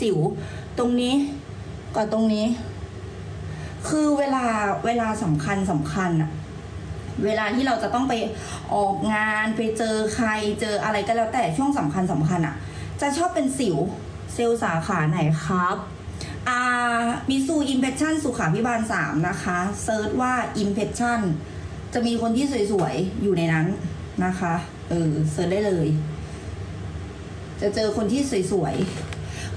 สิวตรงนี้กับตรงนี้ คือเวลาเวลาสำคัญสำคัญอะเวลาที่เราจะต้องไปออกงานไปเจอใครเจออะไรก็แล้วแต่ช่วงสำคัญสำคัญอะจะชอบเป็นสิวเซลล์สาขาไหนครับอ่ามิซูอิมเพ s ชั่นสุขาพิบาล3นะคะเซิร์ชว่าอิมเพ s ชั่นจะมีคนที่สวยๆ อยู่ในนั้นนะคะ เออเซิร์ชได้เลย จะเจอคนที่สวยๆ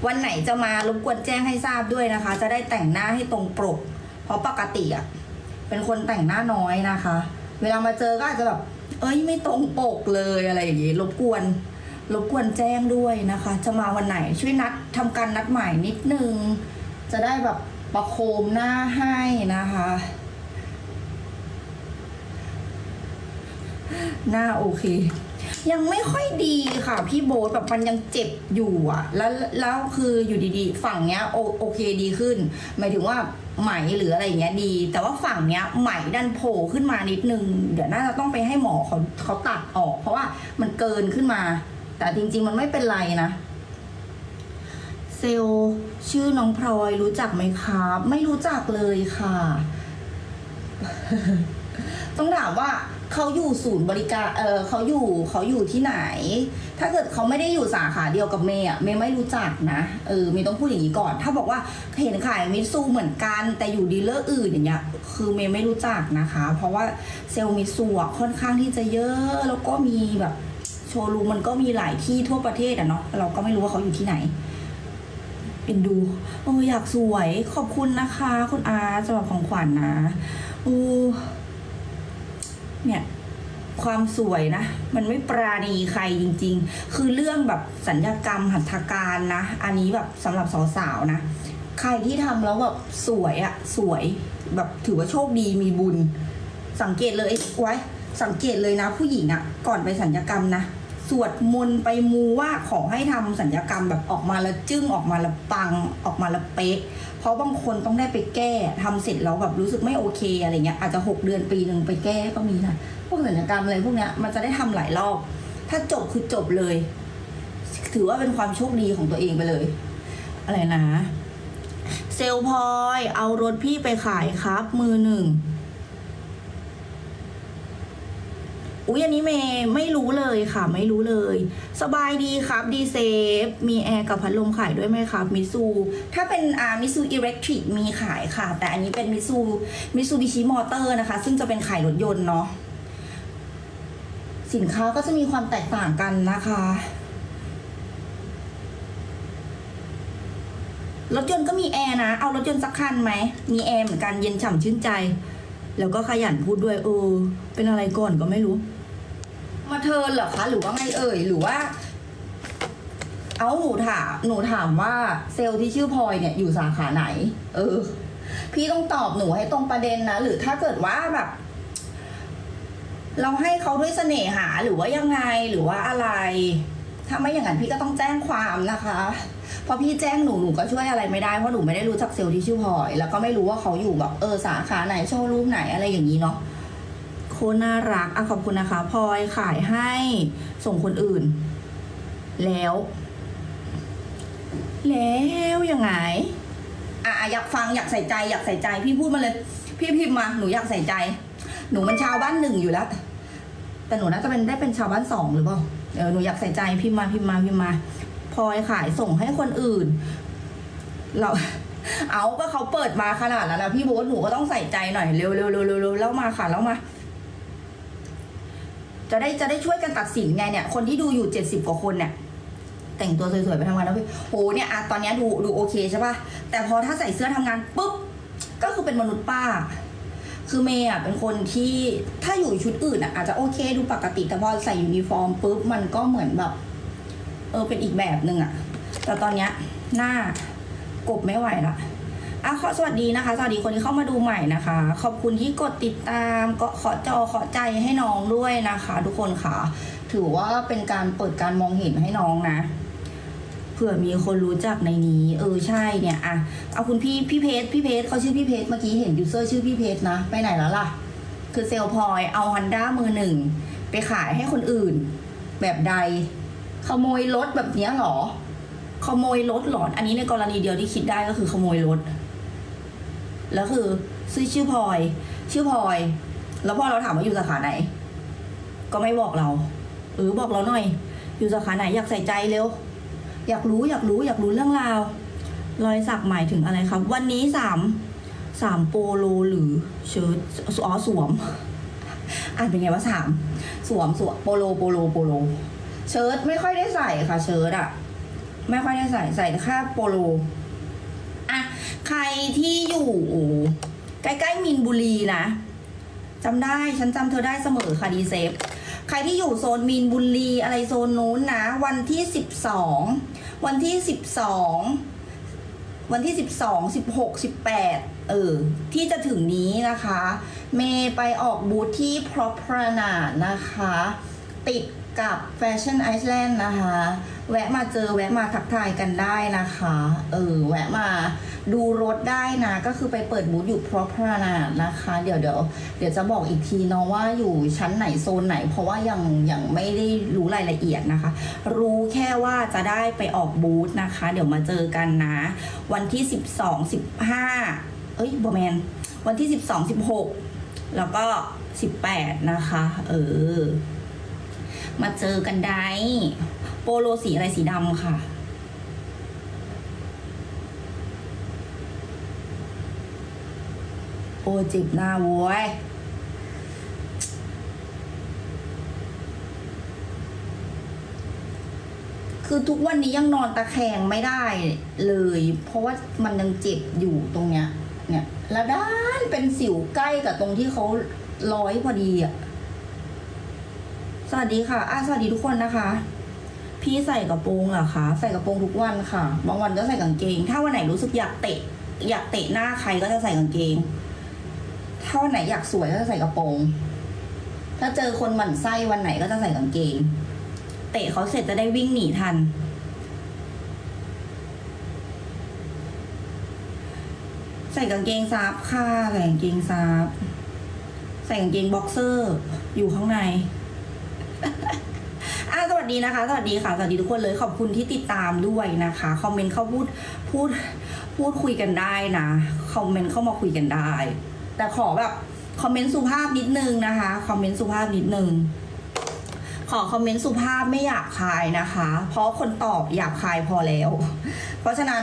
วันไหนจะมารบกวนแจ้งให้ทราบด้วยนะคะ จะได้แต่งหน้าให้ตรงปก เพราะปกติอะเป็นคนแต่งหน้าน้อยนะคะ เวลามาเจอก็อาจจะแบบ เอ้ยไม่ตรงปกเลยอะไรอย่างงี้รบกวนรบกวนแจ้งด้วยนะคะ จะมาวันไหนช่วยนัดทำการนัดหมายนิดนึง จะได้แบบประโคมหน้าให้นะคะ หน้าโอเค ยังไม่ค่อยดีค่ะ พี่โบ๊ทแบบมันยังเจ็บอยู่อะแล้วแล้วคืออยู่ดีๆ ฝั่งเนี้ยโอโอเคดีขึ้น หมายถึงว่าไหมหรืออะไรอย่างเงี้ยดี แต่ว่าฝั่งเนี้ยไหมดันโผล่ขึ้นมานิดนึง เดี๋ยวน่าจะต้องไปให้หมอเขาเขาตัดออก เพราะว่ามันเกินขึ้นมา แต่จริง ๆ มันไม่เป็นไรนะเซลลชื่อน้องพลอยรู้จักไหมครับ ไม่รู้จักเลยค่ะ ต้องถามว่า เขาอยู่ศูนย์บริการ เออเขาอยู่เขาอยู่ที่ไหน ถ้าเกิดเขาไม่ได้อยู่สาขาเดียวกับเมย์อะเมย์ไม่รู้จักนะ เออเมย์ต้องพูดอย่างนี้ก่อน ถ้าบอกว่าเห็นขายมิซูเหมือนกัน แต่อยู่ดีลเลอร์อื่นอย่างเงี้ย คือเมย์ไม่รู้จักนะคะ เพราะว่าเซลล์มิซูอะค่อนข้างที่จะเยอะ แล้วก็มีแบบโชว์รูมมันก็มีหลายที่ทั่วประเทศอะเนาะ เราก็ไม่รู้ว่าเขาอยู่ที่ไหนเป็นดูเอออยากสวย ขอบคุณนะคะ คุณอาสำหรับของขวัญนะอู เนี่ยความสวยนะ มันไม่ปราณีใครจริง ๆ คือเรื่องแบบสัญญกรรมหัตถการนะ อันนี้แบบสำหรับสาวๆนะ ใครที่ทำแล้วแบบสวยอะสวยแบบถือว่าโชคดีมีบุญ สังเกตเลยไว้ สังเกตเลยนะ ผู้หญิงอะก่อนไปสัญญกรรมนะ สวดมนต์ไปมูว่าขอให้ทำสัญญกรรมแบบออกมาแล้วจึ้งออกมาแล้วปังออกมาแล้วเป๊ะ เพราะบางคนต้องได้ไปแก้ทำเสร็จแล้วแบบรู้สึกไม่โอเคอะไรเงี้ยอาจจะหกเดือนปีหนึ่งไปแก้ก็มีนะพวกสัญญกรรมอะไรพวกเนี้ยมันจะได้ทำหลายรอบ ถ้าจบคือจบเลย ถือว่าเป็นความโชคดีของตัวเองไปเลย อะไรนะ เซลพอยเอารถพี่ไปขายครับ มือหนึ่ง อุ๊ยอันนี้เมย์ไม่รู้เลยค่ะ ไม่รู้เลย สบายดีครับดีเซฟมีแอร์กับพัดลมขายด้วยไหมครับมิซูถ้าเป็นอ่ามิซูอิเล็กทริกมีขายค่ะ แต่อันนี้เป็นมิซูมิซูบิชิมอเตอร์นะคะ ซึ่งจะเป็นขายรถยนต์เนาะสินค้าก็จะมีความแตกต่างกันนะคะรถยนต์ก็มีแอร์นะ เอารถยนต์สักคันไหม มีแอร์เหมือนกันเย็นฉ่ำชื่นใจ แล้วก็ขยันพูดด้วยเออ เป็นอะไรก่อนก็ไม่รู้ มาเทิร์นเหรอคะหรือว่าไงเอ่ยหรือว่า เอาหนูถามหนูถามว่าเซลล์ที่ชื่อพลอยเนี่ยอยู่สาขาไหน เออ พี่ต้องตอบหนูให้ตรงประเด็นนะ หรือถ้าเกิดว่าแบบ เราให้เขาด้วยเสน่หาหรือว่ายังไงหรือว่าอะไร ถ้าไม่อย่างนั้นพี่ก็ต้องแจ้งความนะคะเพราะพี่แจ้งหนูหนูก็ช่วยอะไรไม่ได้เพราะหนูไม่ได้รู้จักเซลล์ที่ชื่อพลอย แล้วก็ไม่รู้ว่าเขาอยู่แบบเออสาขาไหนโชว์รูมไหนอะไรอย่างนี้เนาะ โคน่ารักอะขอบคุณนะคะพลอยขายให้ส่งคนอื่น แล้ว แล้วยังไงอะอยากฟังอยากใส่ใจอยากใส่ใจ พี่พูดมาเลย พี่พิมพ์มาหนูอยากใส่ใจ หนูมันชาวบ้านหนึ่งอยู่แล้ว แต่หนูน่าจะเป็นได้เป็นชาวบ้านสองหรือเปล่าเออหนูอยากใส่ใจพิมพ์มาพิมพ์มาพิมพ์มาพลอยขายส่งให้คนอื่น เราเอาก็เขาเปิดมาขนาดนั้นนะพี่โบ๊ทหนูก็ต้องใส่ใจหน่อยเร็วเร็วเร็วเร็วเร็วแล้วมาค่ะแล้วมา จะได้จะได้ช่วยกันตัดสินไงเนี่ยคนที่ดูอยู่เจ็ดสิบกว่าคนเนี่ยแต่งตัวสวยๆไปทำงานแล้วพี่โหเนี่ยอะตอนเนี้ยดูดูโอเคใช่ปะแต่พอถ้าใส่เสื้อทำงานปุ๊บก็คือเป็นมนุษย์ป้า คือเมย์อะเป็นคนที่ถ้าอยู่ชุดอื่นอะอาจจะโอเคดูปกติแต่พอใส่ยูนิฟอร์มปุ๊บมันก็เหมือนแบบเออเป็นอีกแบบหนึ่งอะแต่ตอนเนี้ยหน้ากบไม่ไหวละ อะขอสวัสดีนะคะ สวัสดีคนที่เข้ามาดูใหม่นะคะ ขอบคุณที่กดติดตามก็ขอจอขอใจให้น้องด้วยนะคะ ทุกคนค่ะ ถือว่าเป็นการเปิดการมองเห็นให้น้องนะเผื่อมีคนรู้จักในนี้ เออใช่เนี่ยอะเอาคุณพี่พี่เพจพี่เพจเขาชื่อพี่เพจเมื่อกี้เห็นยูเซอร์ชื่อพี่เพจนะ ไปไหนแล้วล่ะ คือเซลพอยเอาฮันด้ามือหนึ่ง ไปขายให้คนอื่น แบบใด ขโมยรถแบบเนี้ยหรอ ขโมยรถหลอนอันนี้ในกรณีเดียวที่คิดได้ก็คือขโมยรถ แล้วคือซื้อชื่อพลอย ชื่อพลอย แล้วพอเราถามว่าอยู่สาขาไหน ก็ไม่บอกเราเออบอกเราหน่อย อยู่สาขาไหนอยากใส่ใจเร็ว อยากรู้อยากรู้อยากรู้เรื่องราว รอยสักหมายถึงอะไรครับ วันนี้สามสามโปโลหรือเชิ้ตอ๋อสวมอ่านเป็นไงว่าสามสวมสวมโปโลโปโลโปโล เชิ้ตไม่ค่อยได้ใส่ค่ะ เชิ้ตอะไม่ค่อยได้ใส่ใส่แค่โปโล ใครที่อยู่ใกล้ๆมินบุรีนะจำได้ฉันจำเธอได้เสมอค่ะดีเซฟใครที่อยู่โซนมีนบุรีอะไรโซนนู้นนะ วันที่สิบสองวันที่สิบสองวันที่สิบสองสิบหกสิบแปดเออ ที่จะถึงนี้นะคะ เมย์ไปออกบูธที่พรอพรานานะคะ ติด กับแฟชั่นไอซ์แลนด์นะคะ แวะมาเจอแวะมาทักทายกันได้นะคะ เออ แวะมาดูรถได้นะ ก็คือไปเปิดบูธอยู่พรอพรานานะคะ เดี๋ยวเดี๋ยวเดี๋ยวจะบอกอีกทีเนาะว่าอยู่ชั้นไหนโซนไหน เพราะว่ายังยังไม่ได้รู้รายละเอียดนะคะ รู้แค่ว่าจะได้ไปออกบูธนะคะ เดี๋ยวมาเจอกันนะ วันที่ 12 15 เอ้ยบอแมน วันที่ 12 16 แล้วก็ 18 นะคะ เออ มาเจอกันได้โปโลสีอะไรสีดำค่ะ โอ้เจ็บหน้าโว้ยคือทุกวันนี้ยังนอนตะแคงไม่ได้เลย เพราะว่ามันยังเจ็บอยู่ตรงเนี้ย เนี่ย แล้วด้านเป็นสิวใกล้กับตรงที่เขาร้อยพอดีอะ สวัสดีค่ะอะสวัสดีทุกคนนะคะ พี่ใส่กระโปรงเหรอคะ ใส่กระโปรงทุกวันค่ะ บางวันก็ใส่กางเกง ถ้าวันไหนรู้สึกอยากเตะ อยากเตะหน้าใครก็จะใส่กางเกง ถ้าวันไหนอยากสวยก็จะใส่กระโปรง ถ้าเจอคนหมั่นไส้วันไหนก็จะใส่กางเกง เตะเขาเสร็จจะได้วิ่งหนีทัน ใส่กางเกงซับค่ะ ใส่กางเกงซับ ใส่กางเกงบ็อกเซอร์ อยู่ข้างใน อะสวัสดีนะคะ สวัสดีค่ะ สวัสดีทุกคนเลย ขอบคุณที่ติดตามด้วยนะคะ คอมเมนต์เข้าพูด พูด พูดคุยกันได้นะ คอมเมนต์เข้ามาคุยกันได้ แต่ขอแบบ คอมเมนต์สุภาพนิดนึงนะคะ คอมเมนต์สุภาพนิดนึง ขอคอมเมนต์สุภาพไม่หยาบคายนะคะ เพราะคนตอบหยาบคายพอแล้ว เพราะฉะนั้น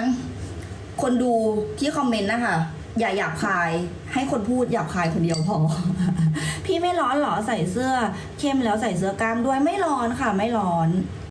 คนดูที่คอมเมนต์นะคะ อย่าหยาบคาย ให้คนพูดหยาบคายคนเดียวพอ พี่ไม่ร้อนเหรอใส่เสื้อเข้มแล้วใส่เสื้อกล้ามด้วยไม่ร้อนค่ะ ไม่ร้อน